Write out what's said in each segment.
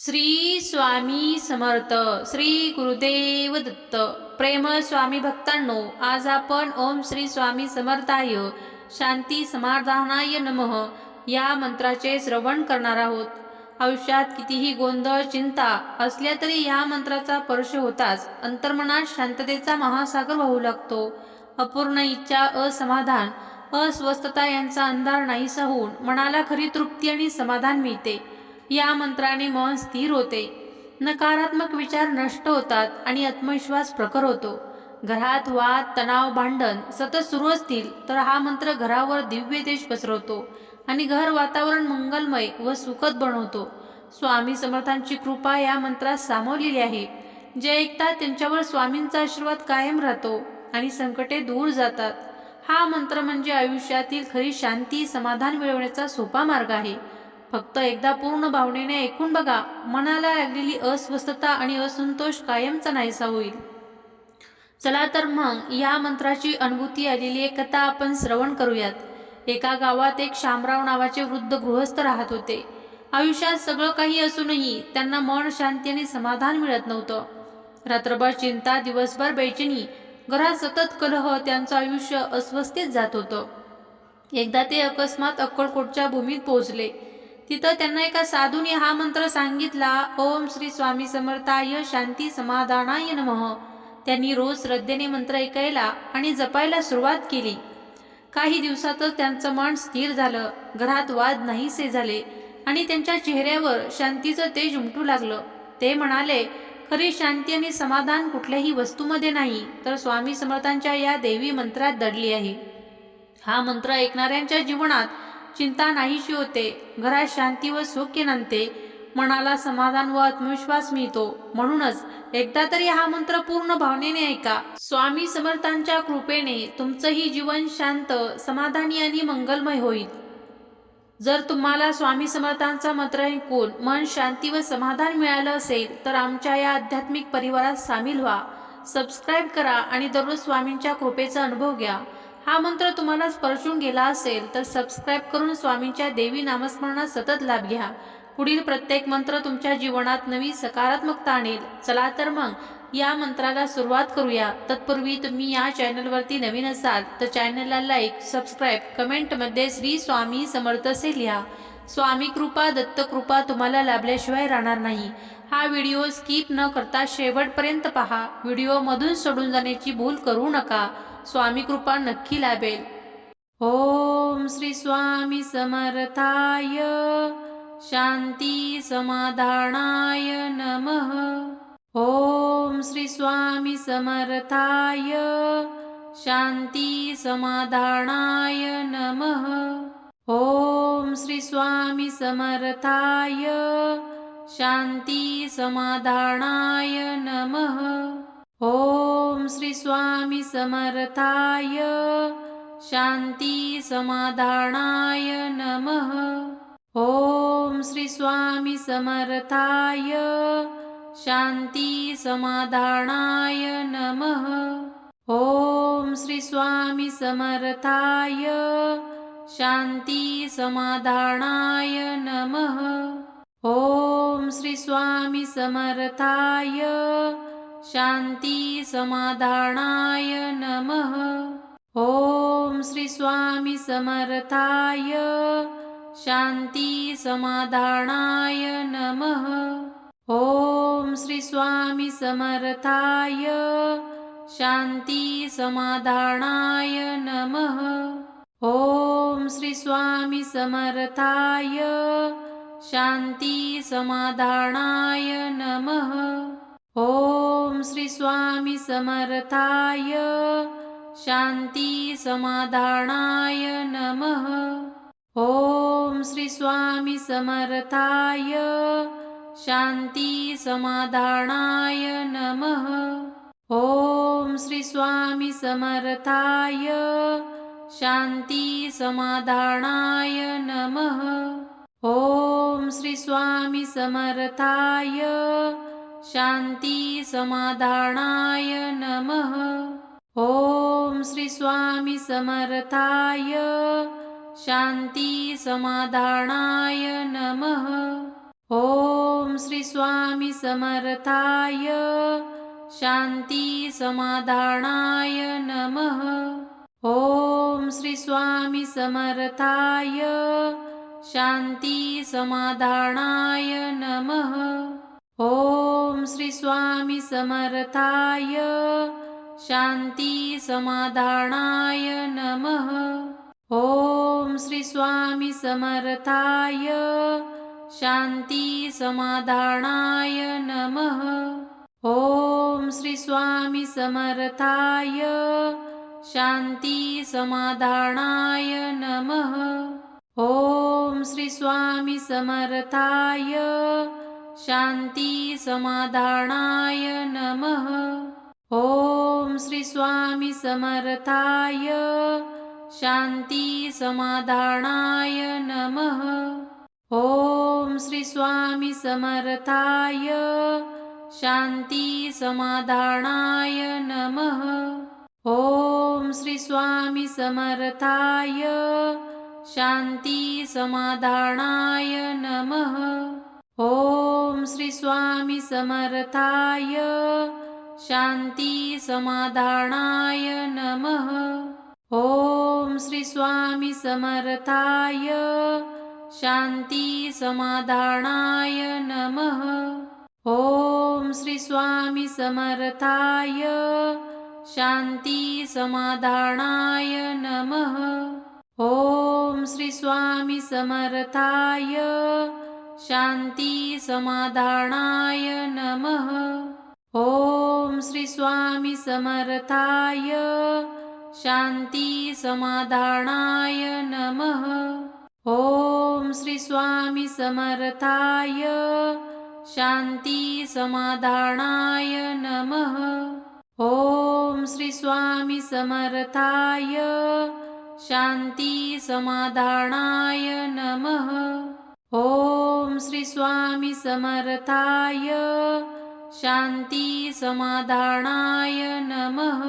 श्री स्वामी समर्थ श्री गुरुदेव दत्त. प्रेम स्वामी भक्तांनो आज आपण ओम श्री स्वामी समर्थाय शांती समाधानाय नमः या मंत्राचे श्रवण करणार आहोत. आयुष्यात कितीही गोंधळ चिंता असल्या तरी या मंत्राचा स्पर्श होताच अंतर्मनात शांततेचा महासागर वाहू लागतो. अपूर्ण इच्छा असमाधान अस्वस्थता यांचा अंधार नाहीसा होऊन मनाला खरी तृप्ती आणि समाधान मिळते. या मंत्राने मन स्थिर होते. नकारात्मक विचार नष्ट होतात आणि आत्मविश्वास प्रखर होतो. घरात वाद तणाव भांडण सतत सुरू असतील तर हा मंत्र घरावर दिव्य तेज पसरवतो आणि घर वातावरण मंगलमय व सुखद बनवतो. स्वामी समर्थांची कृपा या मंत्रात सामावलेली आहे. जे ऐकतात त्यांच्यावर स्वामींचा आशीर्वाद कायम राहतो आणि संकटे दूर जातात. हा मंत्र म्हणजे आयुष्यातील खरी शांती समाधान मिळवण्याचा सोपा मार्ग आहे. फक्त एकदा पूर्ण भावनेने ऐकून बघा मनाला लागलेली अस्वस्थता आणि असंतोष कायमचा नाहीसा होईल. चला तर मग या मंत्राची अनुभूती आलेली एक कथा आपण श्रवण करूयात. एका गावात एक शामराव नावाचे वृद्ध गृहस्थ राहत होते. आयुष्यात सगळं काही असूनही त्यांना मन शांती आणि समाधान मिळत नव्हतं. रात्रभर चिंता दिवसभर बेचैनी घरात सतत कलह त्यांचं आयुष्य अस्वस्थित जात होतं. एकदा ते अकस्मात अक्कलकोटच्या भूमीत पोहोचले. तिथं त्यांना एका साधूने हा मंत्र सांगितला ओम श्री स्वामी समर्थाय शांती समाधानाय नमः. त्यांनी रोज श्रद्धेने मंत्र ऐकायला आणि जपायला सुरुवात केली. काही दिवसातच त्यांचं मन स्थिर झालं घरात वाद नाहीसे झाले आणि त्यांच्या चेहऱ्यावर शांतीचं तेज उमटू लागलं. ते म्हणाले खरी शांती आणि समाधान कुठल्याही वस्तूमध्ये नाही तर स्वामी समर्थांच्या या देवी मंत्रात दडली आहे. हा मंत्र ऐकणाऱ्यांच्या जीवनात चिंता नाहीशी होते. घरात शांती व सुख नांदते मनाला समाधान व आत्मविश्वास मिळतो. म्हणूनच एकदा तरी हा मंत्र पूर्ण भावनेने ऐका. स्वामी समर्थांच्या कृपेने तुमचंही जीवन शांत समाधानी आणि मंगलमय होईल. जर तुम्हाला स्वामी समर्थांचा मंत्र ऐकून मन शांती व समाधान मिळालं असेल तर आमच्या या आध्यात्मिक परिवारात सामील व्हा. सबस्क्राईब करा आणि दररोज स्वामींच्या कृपेचा अनुभव घ्या. हा मंत्र तुम्हाला स्पर्शून गेला असेल तर सबस्क्राईब करून स्वामींच्या देवी नामस्मरणात सतत लाभ घ्या. पुढील प्रत्येक मंत्र तुमच्या जीवनात नवी सकारात्मकता आणेल. चला तर मग या मंत्राला सुरुवात करूया. तत्पूर्वी तुम्ही या चॅनलवरती नवीन असाल तर चॅनलला लाईक सबस्क्राईब कमेंटमध्ये श्री स्वामी समर्थ असे लिहा. स्वामी कृपा दत्त कृपा तुम्हाला लाभल्याशिवाय राहणार नाही. हा व्हिडिओ स्किप न करता शेवटपर्यंत पहा. व्हिडिओमधून सोडून जाण्याची भूल करू नका. स्वामी कृपा नक्की लाभेल. ओम श्री स्वामी समर्थाय. शांती समाधानाय नमः. ओम श्री स्वामी समर्थाय. शांती समाधानाय नमः. ओम श्री स्वामी समर्थाय. शांती समाधानाय नमः. श्री स्वामी समर्थाय शांती समाधानाय नमः। ओम श्री स्वामी समर्थाय शांती समाधानाय नमः। ओम श्री स्वामी समर्थाय शांती समाधानाय नमः। ओम श्री स्वामी समर्थाय शांती समाधानाय नमः। ओम श्री स्वामी समर्थाय। शांती समाधानाय नमः। ओम श्री स्वामी समर्थाय। शांती समाधानाय नमः। ओम श्री स्वामी समर्थाय। शांती समाधानाय नमः श्री स्वामी समर्थाय शांती समाधानाय नमः। ओम श्री स्वामी समर्थाय शांती समाधानाय नमः। ओम श्री स्वामी समर्थाय शांती समाधानाय नमः। ओम श्री स्वामी समर्थाय शांती समाधानाय नमः। ओम श्री स्वामी समर्थाय। शांती समाधानाय नमः। ओम श्री स्वामी समर्थाय। शान्ति समाधानाय नमः। ॐ श्री स्वामी समर्थाय। शान्ति समाधानाय नमः ॐ श्री स्वामी समर्थाय शान्ति समाधानाय नमः। ॐ श्री स्वामी समर्थाय शान्ति समाधानाय नमः। ॐ श्री स्वामी समर्थाय शान्ति समाधानाय नमः। ॐ श्री स्वामी समर्थाय शान्ति समाधानाय नमः। ॐ श्री स्वामी समर्थाय। शान्ति समाधानाय नमः। ॐ श्री स्वामी समर्थाय। शान्ति समाधानाय नमः। ॐ श्री स्वामी समर्थाय। शान्ति समाधानाय नमः ॐ श्री स्वामी समर्थाय शान्ति समाधानाय नमः। ॐ श्री स्वामी समर्थाय शान्ति समाधानाय नमः। ॐ श्री स्वामी समर्थाय शान्ति समाधानाय नमः। ॐ श्री स्वामी समर्थाय शान्ति समाधानाय नमः। ॐ श्री स्वामी समर्थाय शान्ति समाधानाय नमः। ॐ श्री स्वामी समर्थाय शान्ति समाधानाय नमः। ॐ श्री स्वामी समर्थाय शान्ति समाधानाय नमः ॐ श्री स्वामी समर्थाय शान्ति समाधानाय नमः।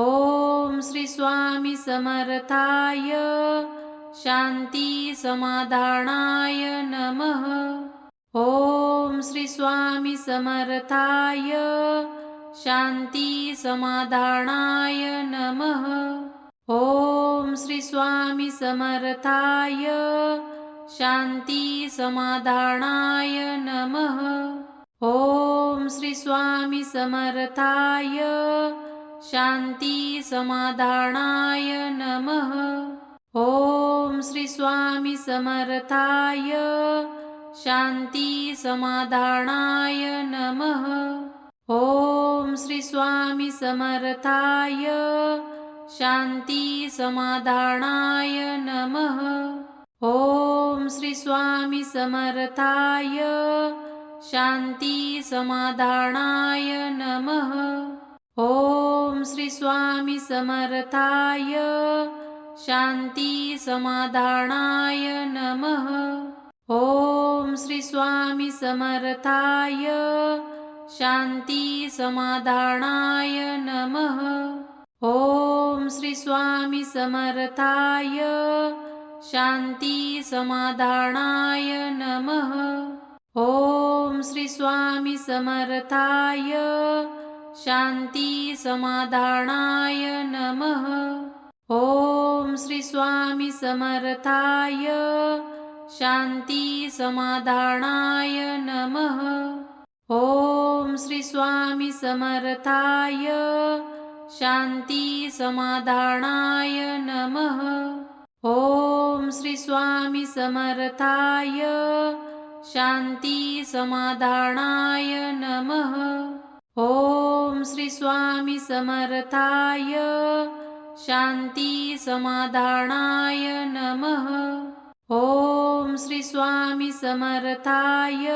ॐ श्री स्वामी समर्थाय शान्ति समाधानाय नमः। ॐ श्री स्वामी समर्थाय शान्ति समाधानाय नमः। ॐ श्री स्वामी समर्थाय शान्ति समाधानाय नमः. ॐ श्री स्वामी समर्थाय. शान्ति समाधानाय नमः. ॐ श्री स्वामी समर्थाय. शान्ति समाधानाय नमः. ॐ श्री स्वामी समर्थाय. शान्ति समाधानाय नमः ॐ श्री स्वामी समर्थाय शान्ति समाधानाय नमः। ॐ श्री स्वामी समर्थाय शान्ति समाधानाय नमः। ॐ श्री स्वामी समर्थाय शान्ति समाधानाय नमः। ॐ श्री स्वामी समर्थाय शान्ति समाधानाय नमः। ॐ श्री स्वामी समर्थाय शान्ति समाधानाय नमः। ॐ श्री स्वामी समर्थाय शान्ति समाधानाय नमः। ॐ श्री स्वामी समर्थाय शान्ति समाधानाय नमः ॐ श्री स्वामी समर्थाय शान्ति समाधानाय नमः। ॐ श्री स्वामी समर्थाय शान्ति समाधानाय नमः। ॐ श्री स्वामी समर्थाय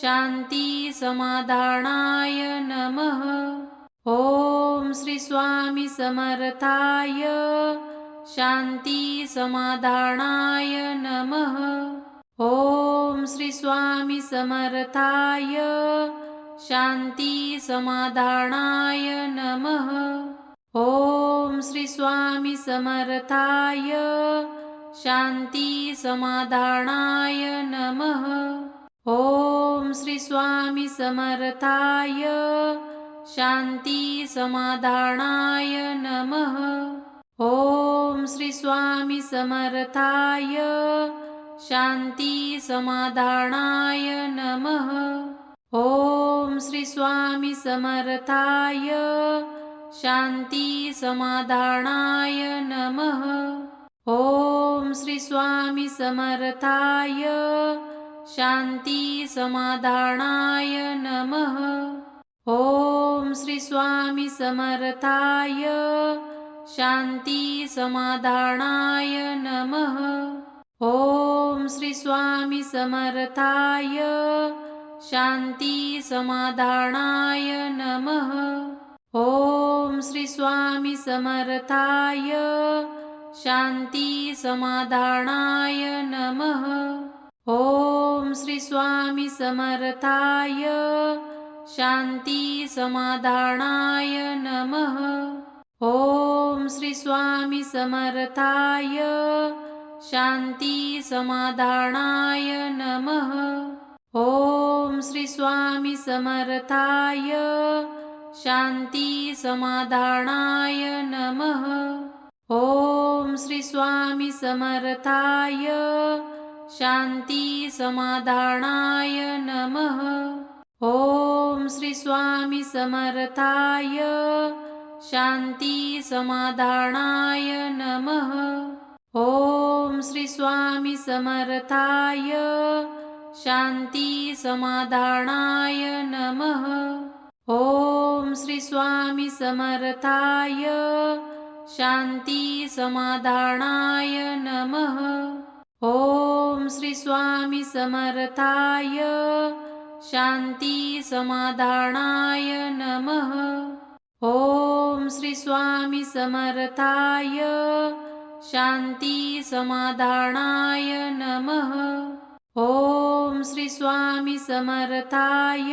शान्ति समाधानाय नमः। ॐ श्री स्वामी समर्थाय शान्ति समाधानाय नमः। ॐ श्री स्वामी समर्थाय। शान्ति समाधानाय नमः। ॐ श्री स्वामी समर्थाय। शान्ति समाधानाय नमः। ॐ श्री स्वामी समर्थाय। शान्ति समाधानाय नमः ॐ श्री स्वामी समर्थाय शान्ति समाधानाय नमः। ॐ श्री स्वामी समर्थाय शान्ति समाधानाय नमः। ॐ श्री स्वामी समर्थाय शान्ति समाधानाय नमः। ॐ श्री स्वामी समर्थाय शान्ति समाधानाय नमः। ॐ श्री स्वामी समर्थाय शान्ति समाधानाय नमः। ॐ श्री स्वामी समर्थाय शान्ति समाधानाय नमः। ॐ श्री स्वामी समर्थाय शान्ति समाधानाय नमः ॐ श्री स्वामी समर्थाय शान्ति समाधानाय नमः। ॐ श्री स्वामी समर्थाय शान्ति समाधानाय नमः। ॐ श्री स्वामी समर्थाय शान्ति समाधानाय नमः। ॐ श्री स्वामी समर्थाय शान्ति समाधानाय नमः। ॐ श्री स्वामी समर्थाय। शान्ति समाधानाय नमः। ॐ श्री स्वामी समर्थाय। शान्ति समाधानाय नमः। ॐ श्री स्वामी समर्थाय। शान्ति समाधानाय नमः स्वामी समर्थाय शान्ति समाधानाय नमः। ॐ श्री स्वामी समर्थाय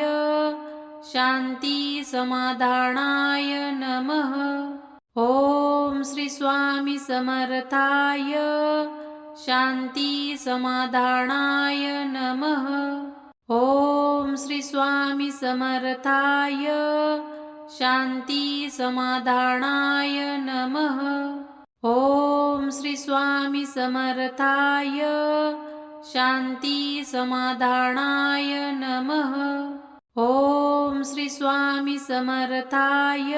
शान्ति समाधानाय नमः। ॐ श्री स्वामी समर्थाय शान्ति समाधानाय नमः। ॐ श्री स्वामी समर्थाय शान्ति समाधानाय नमः। ॐ श्री स्वामी समर्थाय। शान्ति समाधानाय नमः। ॐ श्री स्वामी समर्थाय।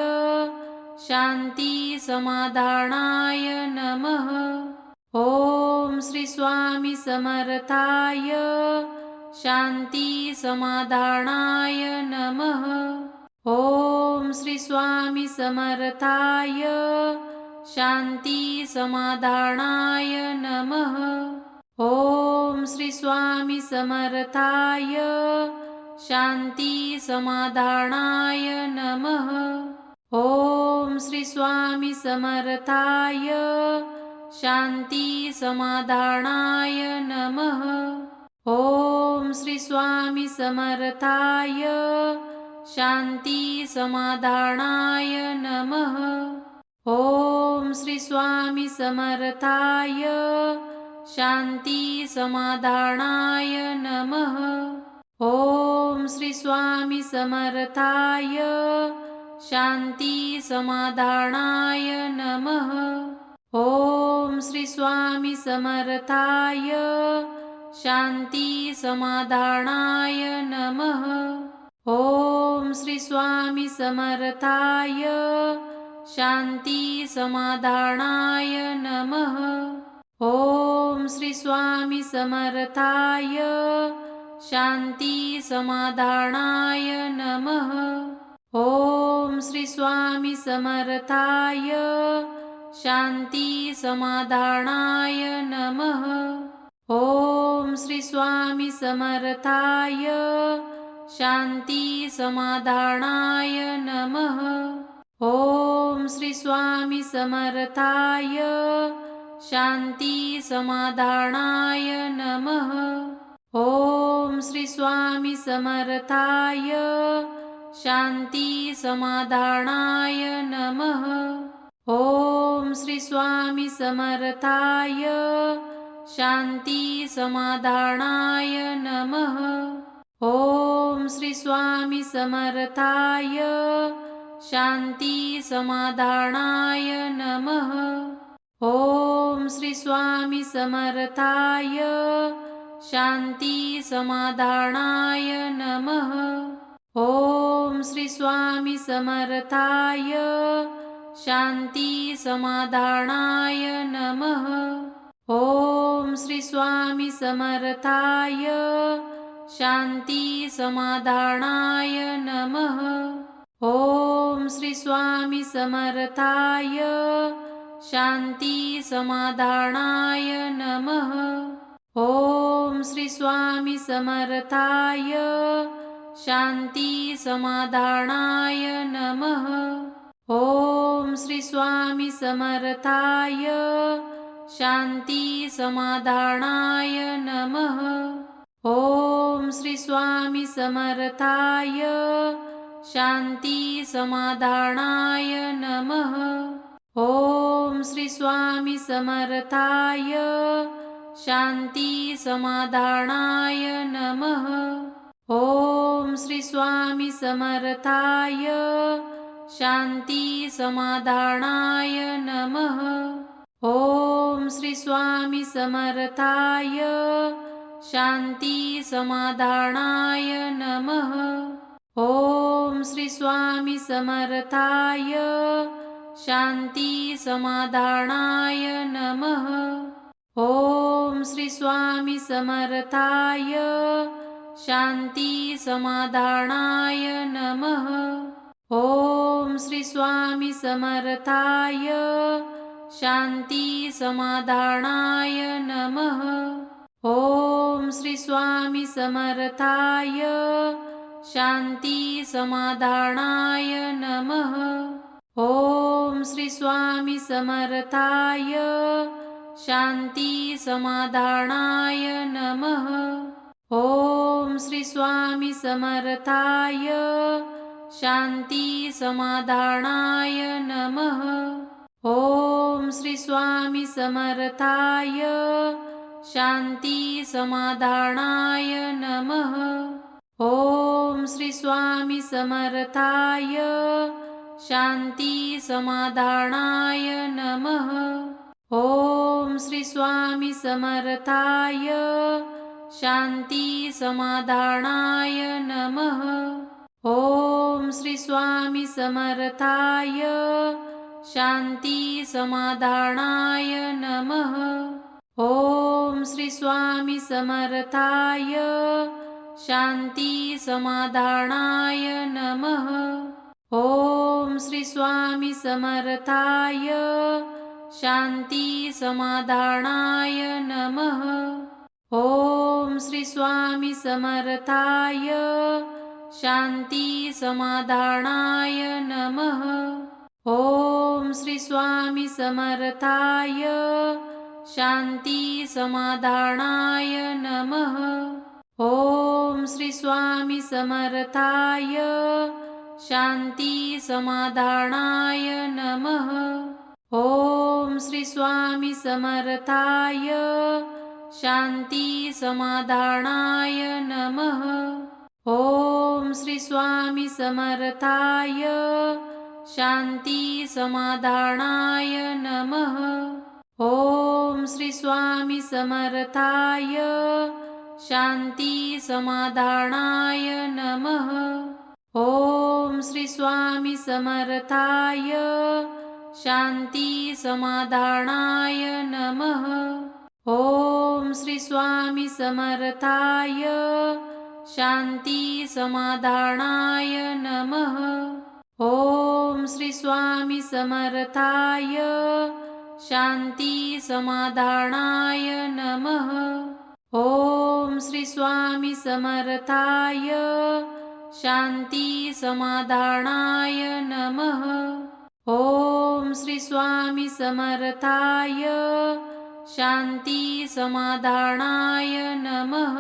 शान्ति समाधानाय नमः। ॐ श्री स्वामी समर्थाय। शान्ति समाधानाय नमः ॐ श्री स्वामी समर्थाय शान्ति समाधानाय नमः। ॐ श्री स्वामी समर्थाय शान्ति समाधानाय नमः। ॐ श्री स्वामी समर्थाय शान्ति समाधानाय नमः। ॐ श्री स्वामी समर्थाय शान्ति समाधानाय नमः। ॐ श्री स्वामी समर्थाय शान्ति समाधानाय नमः। ॐ श्री स्वामी समर्थाय शान्ति समाधानाय नमः। ॐ श्री स्वामी समर्थाय शान्ति समाधानाय नमः ॐ श्री स्वामी समर्थाय शान्ति समाधानाय नमः। ॐ श्री स्वामी समर्थाय शान्ति समाधानाय नमः। ॐ श्री स्वामी समर्थाय शान्ति समाधानाय नमः। ॐ श्री स्वामी समर्थाय शान्ति समाधानाय नमः. ॐ श्री स्वामी समर्थाय. शान्ति समाधानाय नमः. ॐ श्री स्वामी समर्थाय. शान्ति समाधानाय नमः. ॐ श्री स्वामी समर्थाय. शान्ति समाधानाय नमः स्वामी समर्थाय शान्ति समाधानाय नमः। ॐ श्री स्वामी समर्थाय शान्ति समाधानाय नमः। ॐ श्री स्वामी समर्थाय शान्ति समाधानाय नमः। ॐ श्री स्वामी समर्थाय शान्ति समाधानाय नमः। ॐ श्री स्वामी समर्थाय। शान्ति समाधानाय नमः। ॐ श्री स्वामी समर्थाय। शान्ति समाधानाय नमः। ॐ श्री स्वामी समर्थाय। शान्ति समाधानाय नमः ॐ श्री स्वामी समर्थाय शान्ति समाधानाय नमः। ॐ श्री स्वामी समर्थाय शान्ति समाधानाय नमः। ॐ श्री स्वामी समर्थाय शान्ति समाधानाय नमः। ॐ श्री स्वामी समर्थाय शान्ति समाधानाय नमः। ॐ श्री स्वामी समर्थाय शान्ति समाधानाय नमः। ॐ श्री स्वामी समर्थाय शान्ति समाधानाय नमः। ॐ श्री स्वामी समर्थाय शान्ति समाधानाय नमः ॐ श्री स्वामी समर्थाय शान्ति समाधानाय नमः। ॐ श्री स्वामी समर्थाय शान्ति समाधानाय नमः। ॐ श्री स्वामी समर्थाय शान्ति समाधानाय नमः। ॐ श्री स्वामी समर्थाय शान्ति समाधानाय नमः। ॐ श्री स्वामी समर्थाय। शान्ति समाधानाय नमः। ॐ श्री स्वामी समर्थाय। शान्ति समाधानाय नमः। ॐ श्री स्वामी समर्थाय। शान्ति समाधानाय नमः ॐ श्री स्वामी समर्थाय शान्ति समाधानाय नमः। ॐ श्री स्वामी समर्थाय शान्ति समाधानाय नमः। ॐ श्री स्वामी समर्थाय शान्ति समाधानाय नमः। ॐ श्री स्वामी समर्थाय शान्ति समाधानाय नमः। ॐ श्री स्वामी समर्थाय। शान्ति समाधानाय नमः। ॐ श्री स्वामी समर्थाय। शान्ति समाधानाय नमः। ॐ श्री स्वामी समर्थाय। शान्ति समाधानाय नमः ॐ श्री स्वामी समर्थाय शान्ति समाधानाय नमः। ॐ श्री स्वामी समर्थाय शान्ति समाधानाय नमः। ॐ श्री स्वामी समर्थाय शान्ति समाधानाय नमः। ॐ श्री स्वामी समर्थाय शान्ति समाधानाय नमः। ॐ स्वामी समर्थाय शान्ति समाधानाय नमः। ॐ श्री स्वामी समर्थाय शान्ति समाधानाय नमः